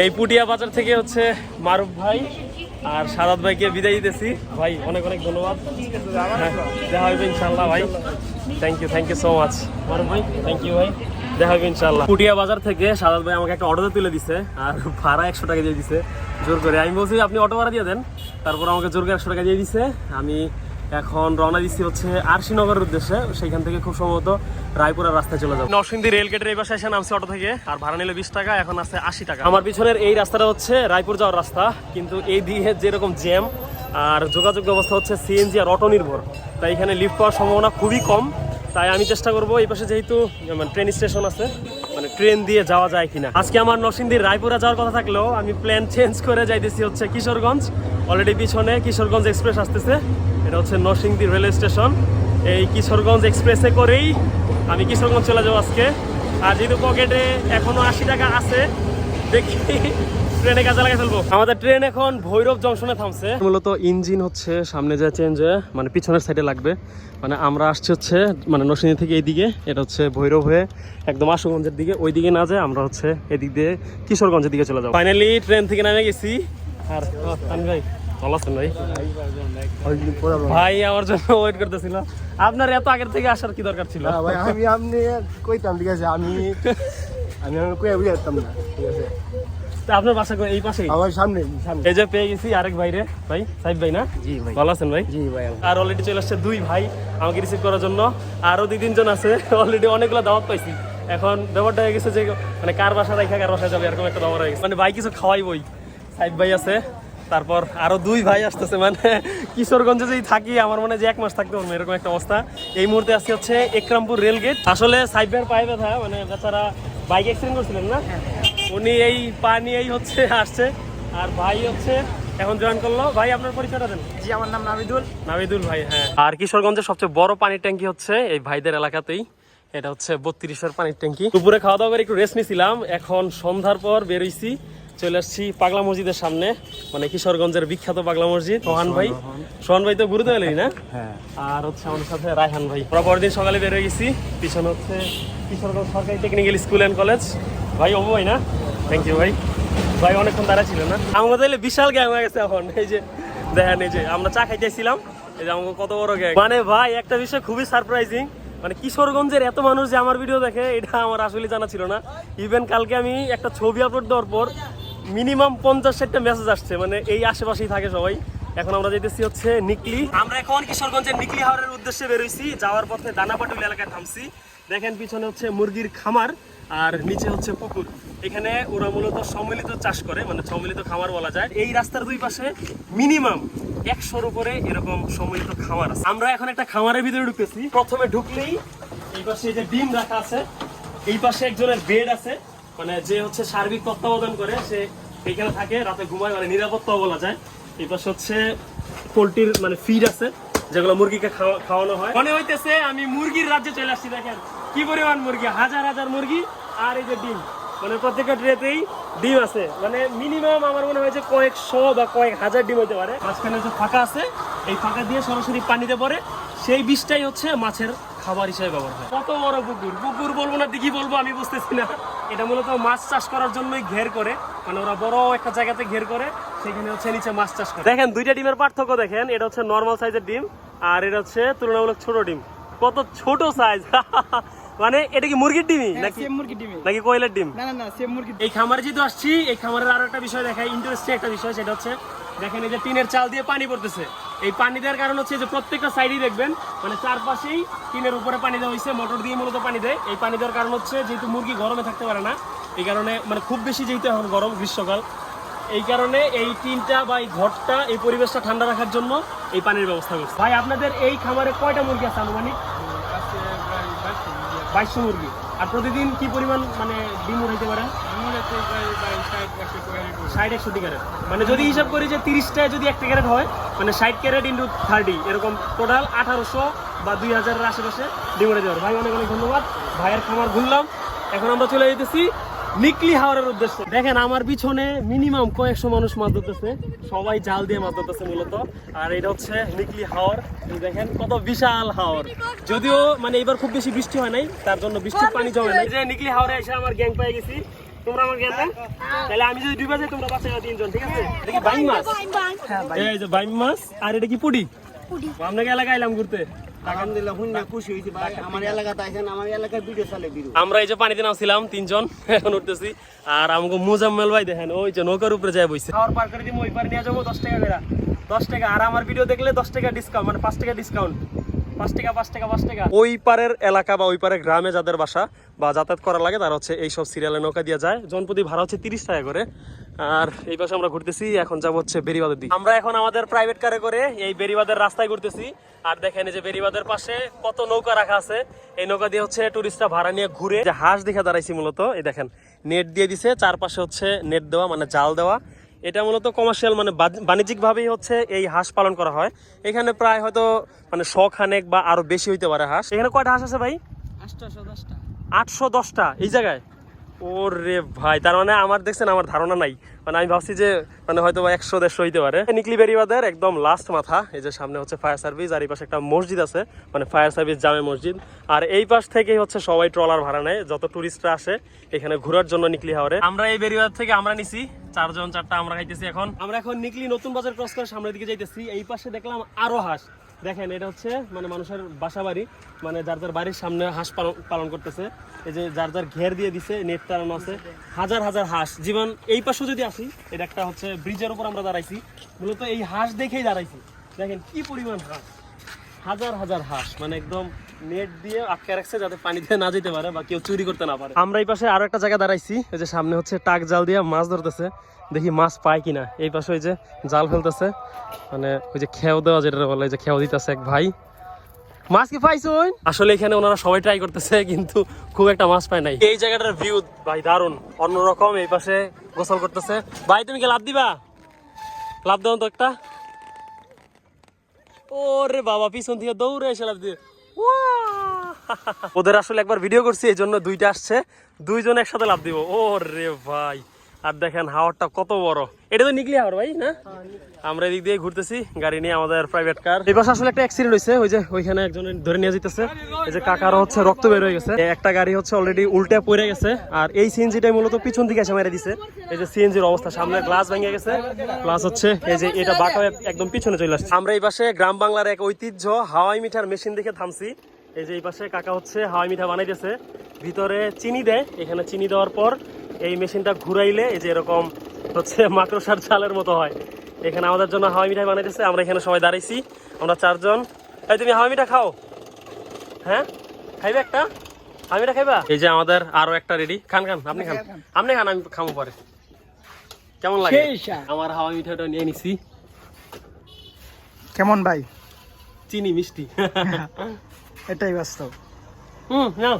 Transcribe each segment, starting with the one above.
এই পুটিয়া বাজার থেকে হচ্ছে মারুফ ভাই আর সাদাত ভাইকে বিদায় দিতেছি। ভাই অনেক অনেক ধন্যবাদ। হ্যাঁ, দেখা হবে ইনশাল্লাহ ভাই। Thank you thank you so much Maruf ভাই থ্যাংক ইউ ভাই। দেখা হবে ইনশাল্লাহ পুটিয়া বাজার থেকে সাদাত ভাই আমাকে একটা অটোতে তুলে দিছে আর ভাড়া একশো টাকা দিয়ে দিছে। জোর করে। আমি বলছি আপনি অটো ভাড়া দিয়ে দেন। তারপর আমাকে জোর করে একশো টাকা দিয়ে দিছে। আমি এখন রওনা দিচ্ছি হচ্ছে আরশিনগরের উদ্দেশ্যে। সেখান থেকে খুব সম্ভবত রায়পুরের রাস্তায় চলে যাব। নরসিংদী রেল গেটের এই পাশে এসে নামছে অটো থেকে। আর ভাড়া নিলে বিশ টাকা এখন আছে আশি টাকা। আমার পিছনের এই রাস্তাটা হচ্ছে রায়পুর যাওয়ার রাস্তা কিন্তু এই দিকে যেরকম জ্যাম আর যোগাযোগ ব্যবস্থা হচ্ছে সিএনজি আর অটো নির্ভর তাই এখানে লিফ্ট পাওয়ার সম্ভাবনা খুবই কম। তাই আমি চেষ্টা করব এই পাশে যেহেতু মানে ট্রেন স্টেশন আছে মানে ট্রেন দিয়ে যাওয়া যায় কিনা। আজকে আমার নরসিংদীর রায়পুরে যাওয়ার কথা থাকলেও আমি প্ল্যান চেঞ্জ করে যাইতেছি হচ্ছে কিশোরগঞ্জ। অলরেডি পিছনে কিশোরগঞ্জ এক্সপ্রেস আসতেছে। এটা হচ্ছে নরসিংদী রেলওয়ে স্টেশন। এই কিশোরগঞ্জ এক্সপ্রেসে করেই আমি কিশোরগঞ্জ চলে যাব আজকে। আর যেহেতু পকেটে এখনও আশি টাকা আছে, দেখি ট্রেনে কাজে লাগাই ফেলব। আমাদের ট্রেন এখন ভৈরব জংশনে থামছে। মূলত ইঞ্জিন হচ্ছে সামনে যা চেঞ্জ হয়ে মানে পিছনের সাইডে লাগবে। মানে আমরা আসছি হচ্ছে মানে নরসিংদী থেকে এইদিকে, এটা হচ্ছে ভৈরব হয়ে একদম আশুগঞ্জের দিকে। ওই দিকে না যায় আমরা হচ্ছে এদিক দিয়ে কিশোরগঞ্জের দিকে চলে যাব। ফাইনালি ট্রেন থেকে নামে গেছি। আর ভাই ভালো আছেন ভাই? ভাই আমার জন্য ওয়েট করতেছিল। আপনার এত আগের থেকে আসার কি দরকার ছিল? ভাই আমি আপনি কইতাম ঠিক আছে আমি আমি আমি কই বুঝাতাম না ঠিক আছে। তা আপনার বাসা কই? এই পাশেই? আমার সামনে সামনে। এই যে পেয়ে গেছি আরেক ভাই রে ভাই সাইদ ভাই না? জি ভাই। ভালো আছেন ভাই? জি ভাই আর অলরেডি চলে আসছে দুই ভাই আমাকে রিসিভ করার জন্য। আরও দুই তিনজন আছে অলরেডি অনেকগুলো দাওয়াত পাইছি। এখন ব্যাপারটা হয়ে গেছে যে মানে কার বাসা রাখা কার বাসায় যাবে এরকম একটা ব্যাপার হয়ে গেছে। মানে ভাই কিছু খাওয়াই বই সাইদ ভাই আছে তারপর আরও দুই ভাই আসতেছে মানে কিশোরগঞ্জে যেই থাকি আমার মনে যে এক মাস থাকতে পারব এরকম একটা অবস্থা। এই মুহূর্তে আসছে হচ্ছে একরামপুর রেল গেট। আসলে ভাইয়ের পায়ে ব্যথা মানে বেচারা বাইক অ্যাক্সিডেন্ট করছিলেন না? উনি এই পা নিয়েই হচ্ছে আসছে। আর ভাই হচ্ছে এখন জয়েন করল। ভাই আপনার পরিচয়টা দেন। জি আমার নাম নাবিদুল। নাবিদুল ভাই হ্যাঁ। আর কিশোরগঞ্জের সবচেয়ে বড় পানির ট্যাঙ্কি হচ্ছে এই ভাইদের এলাকাতেই। এটা হচ্ছে বত্রিশের পানির ট্যাঙ্কি। দুপুরে খাওয়া দাওয়া করে একটু রেস্ট নিছিলাম। এখন সন্ধ্যার পর বেরোইছি চলে আসছি পাগলা মসজিদের সামনে মানে কিশোরগঞ্জের বিখ্যাত পাগলা মসজিদ সোহান ভাই। সোহান ভাই তো গুরুত্ব এলেই না? হ্যাঁ। আর হচ্ছে আমাদের সাথে রায়হান ভাই। আমরা পরের সকালে বের হয়ে গেছি পিছনে হচ্ছে কিশোরগঞ্জ সরকারি টেকনিক্যাল স্কুল অ্যান্ড কলেজ ভাই অবু ভাই না? থ্যাংক ইউ ভাই। ভাই অনেকক্ষণ দাঁড়া ছিল না। আমাদের বিশাল গ্যাং হয়ে গেছে এখন। এই যে দেখেন এই যে আমরা চা খাইতেছিলাম। এই যে আমাকে কত বড় গ্যাং মানে ভাই একটা বিষয় খুবই সারপ্রাইজিং মানে কিশোরগঞ্জের এত মানুষ যে আমার ভিডিও দেখে এটা আমার আসলে জানা ছিল না। ইভেন কালকে আমি একটা ছবি আপলোড দেওয়ার পর মিনিমাম পঞ্চাশ ষাটটা মেসেজ আসছে মানে এই আশেপাশেই থাকে সবাই। এখন আমরা যেতেছি হচ্ছে নিকলি। আমরা এখন কিশোরগঞ্জের নিকলি হাওড়ের উদ্দেশ্যে বেরোইছি, যাওয়ার পথে দানাপাটুল এলাকায় থামছি। দেখেন পিছনে হচ্ছে মুরগির খামার আর নিচে হচ্ছে পুকুর। এখানে ওরা মূলত সম্মিলিত চাষ করে মানে সম্মিলিত খামার বলা যায়। এই রাস্তার দুই পাশে মিনিমাম একশোর উপরে এরকম সম্মিলিত খামার আছে। আমরা এখন একটা খামারের ভিতরে ঢুকেছি প্রথমে ঢুকলেই এই পাশে যে ডিম রাখা আছে, এই পাশে একজনের বেড আছে। মানে যে হচ্ছে সার্বিক তত্ত্বাবধান করে, সে এখানে থাকে, রাতে ঘুমায় মানে নিরাপত্তাও বলা যায়। এই পাশে হচ্ছে পোলট্রির মানে ফিড আছে, যেগুলো মুরগিকে খাওয়ানো হয়। মনে হইতেছে আমি মুরগির রাজ্যে চলে আসছি, দেখেন। কি পরিমাণ মুরগি? হাজার হাজার মুরগি আর এই যে ডিম। মানে প্রত্যেকটা ট্রেতেই ডিম আছে। মানে মিনিমাম আমার মনে হয় যে কয়েকশো বা কয়েক হাজার ডিম হতে পারে। মাঝখানে যে ফাঁকা আছে, এই ফাঁকা দিয়ে সরাসরি পানিতে পড়ে, সেই বিষটাই হচ্ছে মাছের খাবার হিসেবে ব্যবহার হয়। কত বড় পুকুর? পুকুর বলব না দিঘি বলব আমি বুঝতেছি না। এটা মূলত মাছ চাষ করার জন্যই ঘের করে। মানে ওরা বড় একটা জায়গাতে ঘের করে সেখানে হচ্ছে নিচে মাছ চাষ করে। দেখেন দুইটা ডিমের পার্থক্য দেখেন। এটা হচ্ছে নর্মাল সাইজের ডিম আর এটা হচ্ছে তুলনামূলক ছোট ডিম। কত ছোট সাইজ মানে এটা কি মুরগির ডিমই? নাকি সেম মুরগি ডিমে নাকি কয়লার ডিম? না না না সেম মুরগি এই খামারে যেহেতু আসছি এই খামারের আরও একটা বিষয় দেখায় ইন্টারেস্টিং একটা বিষয় সেটা হচ্ছে দেখেন এই যে টিনের চাল দিয়ে পানি পড়তেছে। এই পানি দেওয়ার কারণ হচ্ছে যে প্রত্যেকটা সাইডেই দেখবেন মানে চারপাশেই টিনের উপরে পানি দেওয়া হয়েছে মোটর দিয়ে মূলত পানি দেয়। এই পানি দেওয়ার কারণ হচ্ছে যেহেতু মুরগি গরমে থাকতে পারে না এই কারণে মানে খুব বেশি যেহেতু এখন গরম গ্রীষ্মকাল এই কারণে এই টিনটা বা এই ঘরটা এই পরিবেশটা ঠান্ডা রাখার জন্য এই পানির ব্যবস্থা করছে। ভাই আপনাদের এই খামারে কয়টা মুরগি আছে আনুমানিক? বাইশশো মুরগি। আর প্রতিদিন কি পরিমাণ মানে ডিম উঠাইতে পারেন? ষাট, একশো ক্যারেট। মানে যদি হিসাব করি যে তিরিশটায় যদি একটা ক্যারেট হয় মানে ষাট ক্যারেট ইন্টু থার্টি এরকম টোটাল আঠারোশো বা দুই হাজারের আশেপাশে ডিম উঠাইতে পারে ভাই, অনেক অনেক ধন্যবাদ। ভাইয়ের খামার ঘুরলাম। এখন আমরা চলে যেতেছি নিকলি হাওড়ের উদ্দেশ্যে। দেখেন আমার পিছনে মিনিমাম কয়েকশো মানুষ মাছ ধরতেছে। সবাই জাল দিয়ে মাছ ধরতেছে মূলত। আর এটা হচ্ছে নিকলি হাওর দেখেন কত বিশাল হাওর যদিও মানে এবার খুব বেশি বৃষ্টি হয় নাই তার জন্য বৃষ্টির পানি জমে নাই। যে নিকলি হাওরে এসে আমার গ্যাং পেয়ে গেছি। তোমরা আমার তাহলে আমি যদি ডুবে যাই তোমরা বাঁচা তিনজন ঠিক আছে? দেখি বাইম মাছ? এই যে বাইম মাছ। আর এটা কি পুডি? আপনাকে এলাকায় এলাম ঘুরতে? আমার এই যে পানিতে নামছিলাম তিনজন এখন উঠতেছি। আর আমাকে মুজাম্মেল ভাই দেখেন ওই যে নৌকার উপরে যায় বইছে। খাওয়ার পার করে ওই পার নিয়ে যাব দশ টাকা করে। দশ টাকা আর আমার ভিডিও দেখলে দশ টাকা ডিসকাউন্ট মানে পাঁচ টাকা ডিসকাউন্ট ওই পারের এলাকা বা ওই পারের গ্রামে যাদের বাসা বা যাতায়াত করা লাগে তারা হচ্ছে এইসব সিরিয়ালে নৌকা দিয়ে যায়। জনপ্রতি ভাড়া হচ্ছে তিরিশ টাকা করে। আর এই পাশে আমরা ঘুরতেছি এখন যাব হচ্ছে বেরিবাদের দিকে। আমরা এখন আমাদের প্রাইভেট কারে করে এই বেরিবাদের রাস্তায় ঘুরতেছি। আর দেখেন এই যে বেরিবাদের পাশে কত নৌকা রাখা আছে। এই নৌকা দিয়ে হচ্ছে টুরিস্টরা ভাড়া নিয়ে ঘুরে যে হাঁস দেখে দাঁড়াইছি মূলত এই দেখেন নেট দিয়ে দিছে চারপাশে হচ্ছে নেট দেওয়া মানে জাল দেওয়া। এটা মূলত কমার্শিয়াল মানে বাণিজ্যিক ভাবেই হচ্ছে এই হাঁস পালন করা হয়। এখানে প্রায় হয়তো মানে শ খানেক বা আরও বেশি হইতে পারে হাঁস। এখানে কয়টা হাঁস আছে ভাই? আটশো দশটা এই জায়গায়? ওরে ভাই, তার মানে আমার দেখছেন, আমার ধারণা নাই। মানে আমি ভাবছি যে মানে হয়তো একশো দেড়শো হইতে পারে। নিকলি বেরিবাদের একদম লাস্ট মাথা, এই যে সামনে হচ্ছে ফায়ার সার্ভিস আর এই পাশে একটা মসজিদ আছে মানে ফায়ার সার্ভিস জামে মসজিদ। আর এই পাশ থেকেই হচ্ছে সবাই ট্রলার ভাড়া নেয়, যত টুরিস্টরা আসে, এখানে ঘোরার জন্য নিকলি হাওরে। আমরা এই বেরিবাদ থেকে আমরা নিছি, চারজন, চারটা আমরা খাইতেছি এখন। আমরা এখন নিকলি নতুন বাজার ক্রস করে সামনের দিকে যাইতেছি, এই পাশে দেখলাম আরও হাঁস। দেখেন, এটা হচ্ছে মানে মানুষের বাসা বাড়ি মানে যার যার বাড়ির সামনে হাঁস পালন করতেছে। এই যে যার যার ঘের দিয়ে দিছে, নেট টানানো আছে। হাজার হাজার হাঁস। জীবন, এই পাশে যদি আসি, এটা একটা হচ্ছে ব্রিজের উপর আমরা দাঁড়াইছি। মূলত এই হাঁস দেখেই দাঁড়াইছি। দেখেন কি পরিমাণ হাঁস। হাজার হাজার হাঁস মানে একদম নেট দিয়ে আটকে রাখছে যাতে পানিতে না যেতে পারে বা কেউ চুরি করতে না পারে। আমরা এই পাশে আরও একটা জায়গা দাঁড়াইছি এই যে সামনে হচ্ছে টাক জাল দিয়ে মাছ ধরতেছে। দেখি মাছ পায় কিনা। এই পাশে ওই যে জাল ফেলতেছে। মানে ওই যে খেয়াও দেওয়া যেটা বলে যে খেয়াও দিতেছে এক ভাই। মাছ কি পাইছো আসলে এখানে ওনারা সবাই ট্রাই করতেছে কিন্তু খুব একটা মাছ পায় নাই। এই জায়গাটার ভিউ ভাই দারুণ অন্যরকম। এই পাশে গোসল করতেছে। ভাই তুমি কি লাভ দিবা? লাভ দাও তো একটা। ওরে বাবা পিছন থেকে দৌড়ে এসে লাভ দিয়ে! ওদের আসলে একবার ভিডিও করছি, এই জন্য দুইটা আসছে। দুইজন একসাথে লাভ দিব। ও রে ভাই! আর দেখেন হাওয়ারটা কত বড়। এটা তো নিকলি হাওয়ার ভাই না? আমরা এদিক দিয়ে ঘুরতেছি গাড়ি নিয়ে আমাদের প্রাইভেট কার এই পাশে আসলে একটা অ্যাক্সিডেন্ট হয়েছে ওই যে ওইখানে একজন ধরে নিয়ে যেতেছে এই যে কাকারও হচ্ছে রক্ত বের হয়ে গেছে। একটা গাড়ি হচ্ছে অলরেডি উল্টে পড়ে গেছে আর এই সিএনজিটাই মূলত পিছন দিকে এসে মেরে দিছে। এই যে সিএনজির অবস্থা সামনে গ্লাস ভেঙে গেছে। প্লাস হচ্ছে এই যে এটা বাঁকা একদম পিছনে চলে আসছে। আমরা এই পাশে গ্রাম বাংলার এক ঐতিহ্য হাওয়াই মিঠার মেশিন দেখে থামছি। এই যে এই পাশে কাকা হচ্ছে হাওয়াই মিঠা বানাই বানাইতেছে ভিতরে চিনি দেয় এখানে চিনি দেওয়ার পর এই মেশিনটা ঘুরাইলে এই যে এরকম হচ্ছে মাকড়সার চালের মতো হয়। এখানে আমাদের জন্য হাওয়াই মিঠাই বানাইতেছে আমরা এখানে সবাই দাঁড়াইছি আমরা চারজন। এই তুমি হাওয়াই মিঠা খাও। হ্যাঁ? খাইবে একটা? হাওয়াই মিঠা খাইবা? এই যে আমাদের আরও একটা রেডি খান খান আপনি খান। আপনি খান আমি খামো পরে। কেমন লাগে? আমার হাওয়াই মিঠাটা নিয়ে নিছি। কেমন ভাই? চিনি মিষ্টি। এটাই বাস্তব। হুম নাও।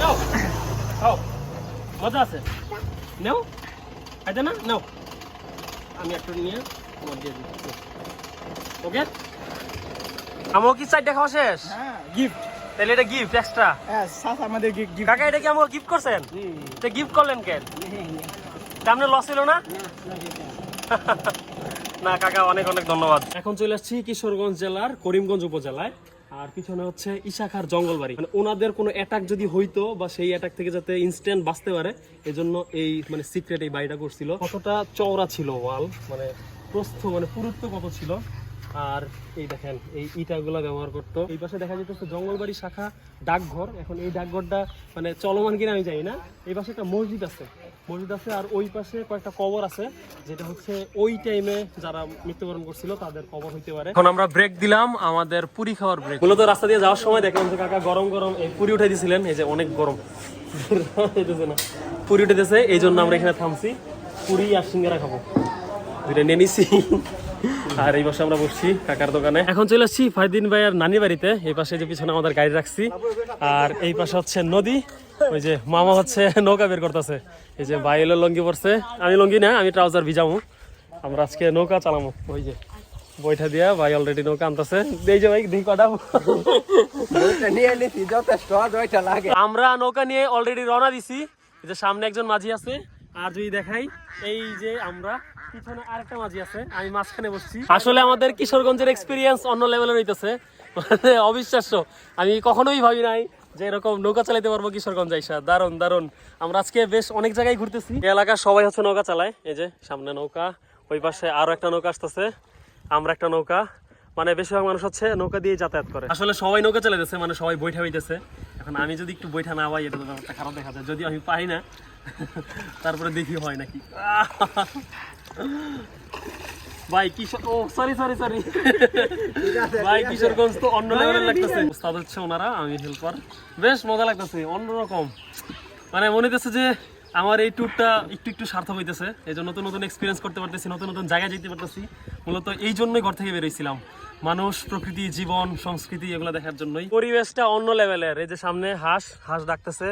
নাও। মজা আছে? নাও? খাইতে না? নাও। আমি একটা নিয়ে তোমার দিয়ে দিচ্ছি। ওকে? আমার কি চারটা খাওয়া শেষ? হ্যাঁ গিফট তাহলে এটা গিফট এক্সট্রা হ্যাঁ সাথ আমাদের গিফট কাকা এটা কি আমাকে গিফট করছেন? তো গিফট করলেন কেন? সামনে লস ছিল না? না কাকা অনেক অনেক ধন্যবাদ। এখন চলে আসছি কিশোরগঞ্জ জেলার করিমগঞ্জ উপজেলায়। আর পিছনে হচ্ছে ইশাখার জঙ্গলবাড়ি। মানে ওনাদের কোনো অ্যাটাক যদি হইতো বা সেই অ্যাটাক থেকে যাতে ইনস্ট্যান্ট বাঁচতে পারে, এজন্য এই মানে সিক্রেট এই বাড়িটা করছিল। কতটা চওড়া ছিল ওয়াল মানে প্রস্থ মানে পুরুত্ব কত ছিল? আর এই দেখেন, এই ইটাগুলা ব্যবহার করতো। এই পাশে দেখা যেতেছে জঙ্গলবাড়ি শাখা ডাকঘর। এখন এই ডাকঘরটা মানে চলমান কিনা আমি জানি না। এই পাশে একটা মসজিদ আছে। মসজিদ আছে আর ওই পাশে কয়েকটা কবর আছে যেটা হচ্ছে ওই টাইমে যারা মৃত্যুবরণ করছিল তাদের কবর হইতে পারে। এখন আমরা ব্রেক দিলাম আমাদের পুরি খাওয়ার ব্রেক মূলত রাস্তা দিয়ে যাওয়ার সময় দেখলাম যে কাকা গরম গরম এই পুরি উঠে দিয়েছিলেন এই যে অনেক গরম। না। পুরি উঠেতেছে এই জন্য আমরা এখানে থামছি। পুরি আর সিঙ্গারা খাব। দুইটা নিয়ে নিছি। আর এই পাশে আমরা বসছি কাকার দোকানে। এখন চলে আসছি ফাইদিন ভাইয়ের নানি বাড়িতে। এই পাশে যে পিছনে আমাদের গাড়ি রাখছি। আর এই পাশে হচ্ছে নদী। ওই যে মামা হচ্ছে নৌকা বের করতেছে। এই যে ভাই এলো লঙ্গি পড়ছে আমি লঙ্গি না আমি ট্রাউজার ভিজামু। আমরা আজকে নৌকা চালামু। ওই যে বইটা দিয়া ভাই অলরেডি নৌকা আনতেছে। এই যে ভাই দেখি কটা আমরা নৌকা নিয়ে অলরেডি রওনা দিছি। এই যে সামনে একজন মাঝি আছে। আর যদি দেখাই এই যে আমরা পিছনে আরেকটা মাঝি আছে। আমি মাঝখানে বসছি। আসলে আমাদের কিশোরগঞ্জের এক্সপিরিয়েন্স অন্য লেভেলের হইতেছে মানে অবিশ্বাস্য। আমি কখনোই ভাবি নাই যে এরকম নৌকা চালাতে পারব কিশোরগঞ্জ আইসা। দারুণ দারুণ আমরা আজকে বেশ অনেক জায়গায় ঘুরতেছি। এই এলাকার সবাই হচ্ছে নৌকা চালায়। এই যে সামনে নৌকা ওই পাশে আরও একটা নৌকা আসতেছে। আমরা একটা নৌকা। মানে বেশিরভাগ মানুষ হচ্ছে নৌকা দিয়ে যাতায়াত করে। আসলে সবাই নৌকা চালাইতেছে মানে সবাই বৈঠা হইতেছে। এখন আমি যদি একটু বৈঠা না পাই এটা তো ব্যাপারটা খারাপ দেখা যায়। যদি আমি পাই না তারপরে দেখি হয় নাকি। ভাই কিশোর ও সরি সরি সরি ভাই কিশোরগঞ্জ তো অন্য লেভেলের লাগতেছে। উস্তাদ হচ্ছে ওনারা আমি হেল্পার বেশ মজা লাগতেছে অন্যরকম মানে মনে হইতেছে যে আমার এই ট্যুরটা একটু একটু সার্থক হইতেছে। এই জন্য নতুন নতুন এক্সপিরিয়েন্স করতে পারতেছি নতুন নতুন জায়গায় যেতে পারতেছি। মূলত এই জন্যই ঘর থেকে বেরোইছিলাম। মানুষ প্রকৃতি জীবন সংস্কৃতি এগুলো দেখার জন্যই। পরিবেশটা অন্য লেভেলের এই যে সামনে হাঁস হাঁস ডাকতেছে।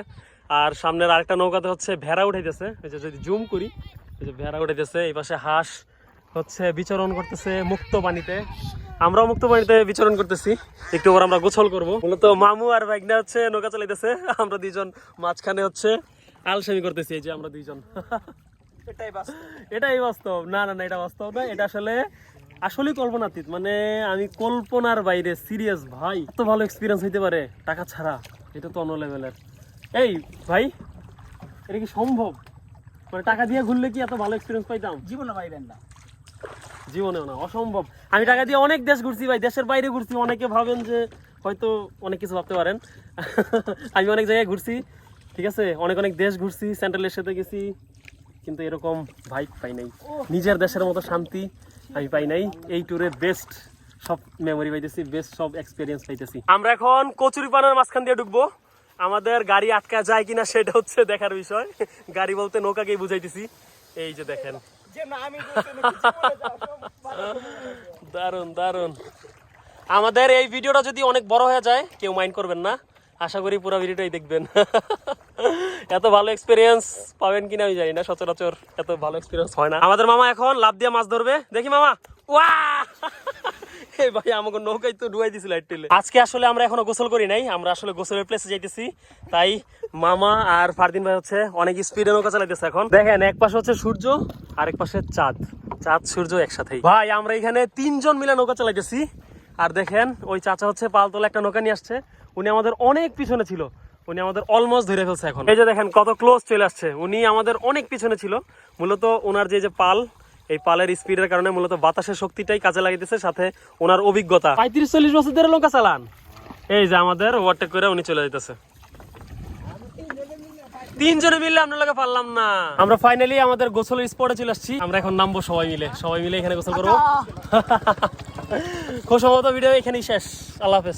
আর সামনের আরেকটা নৌকাতে হচ্ছে ভেড়া উঠাইতেছে। এই যে যদি জুম করি যে ভেড়া উঠাইতেছে এই পাশে হাঁস হচ্ছে বিচরণ করতেছে মুক্ত পানিতে। আমরাও মুক্ত পানিতে বিচরণ করতেছি। একটু পর আমরা গোসল করব। মূলত মামু আর বাইকনা হচ্ছে নৌকা চালাইতেছে। আমরা দুইজন মাঝখানে হচ্ছে আলসেমি করতেছি এই যে আমরা দুইজন। এটাই বাস্তব। এটাই বাস্তব। না না না এটা বাস্তব না এটা আসলে আসলেই কল্পনাতীত। মানে আমি কল্পনার বাইরে সিরিয়াস ভাই। এত ভালো এক্সপিরিয়েন্স হইতে পারে টাকা ছাড়া এটা তো অন্য লেভেলের এই ভাই এটা কি সম্ভব? মানে টাকা দিয়ে ঘুরলে কি এত ভালো এক্সপিরিয়েন্স পাইতাম? জীবনে পাইবেন না। জীবনেও না অসম্ভব। আমি টাকা দিয়ে অনেক দেশ ঘুরছি ভাই দেশের বাইরে ঘুরছি। অনেকে ভাবেন যে হয়তো অনেক কিছু ভাবতে পারেন। আমি অনেক জায়গায় ঘুরছি ঠিক আছে? অনেক অনেক দেশ ঘুরছি সেন্ট্রাল এশিয়াতে গেছি কিন্তু এরকম ভাইব পাই নাই। নিজের দেশের মতো শান্তি আমি পাই নাই। এই ট্যুরে বেস্ট সব মেমোরি পাইতেছি বেস্ট সব এক্সপিরিয়েন্স পাইতেছি। আমরা এখন কচুরি পানার মাঝখান দিয়ে ঢুকবো। আমাদের গাড়ি আটকা যায় কিনা সেটা হচ্ছে দেখার বিষয়। গাড়ি বলতে নৌকাকেই বুঝাইতেছি। এই যে দেখেন। দারুণ দারুণ আমাদের এই ভিডিওটা যদি অনেক বড় হয়ে যায় কেউ মাইন্ড করবেন না। আশা করি পুরো ভিডিওটাই দেখবেন। এত ভালো এক্সপিরিয়েন্স পাবেন কিনা আমি জানি না সচরাচর এত ভালো এক্সপিরিয়েন্স হয় না। আমাদের মামা এখন লাভ দিয়ে মাছ ধরবে। দেখি মামা। ওয়া ভাই আমাকে তো ডুবাই দিছিল আজকে আসলে আমরা এখনও গোসল করি নাই, আমরা আসলে গোসলের প্লেসে যাইতেছি। তাই মামা আর ফারদিন ভাই হচ্ছে অনেক স্পিডে নৌকা চালাইতেছে এখন। দেখেন, এক পাশে হচ্ছে সূর্য আর এক পাশে চাঁদ। চাঁদ, সূর্য একসাথেই। ভাই, আমরা এখানে তিনজন মিলে নৌকা চালাইতেছি। আর দেখেন, ওই চাচা হচ্ছে পালতোলা একটা নৌকা নিয়ে আসছে। উনি আমাদের অনেক পিছনে ছিল। উনি আমাদের অলমোস্ট ধরে ফেলছে এখন। এই যে দেখেন, কত ক্লোজ চলে আসছে। উনি আমাদের অনেক পিছনে ছিল। মূলত ওনার যে যে পাল এই পালের স্পিডের কারণে মূলত বাতাসের শক্তিটাই কাজে লাগিতেছে সাথে ওনার অভিজ্ঞতা। পঁয়ত্রিশ চল্লিশ বছর ধরে নৌকা চালান। এই যে আমাদের ওভারটেক করে উনি চলে যেতেছে তিনজনে মিলে আপনার পারলাম না। আমরা ফাইনালি আমাদের গোসলের স্পটে চলে আসছি। আমরা এখন নামবো সবাই মিলে। সবাই মিলে এখানে গোসল করব। খুব সম্ভবত ভিডিও এখানেই শেষ। আল্লাহ হাফেজ।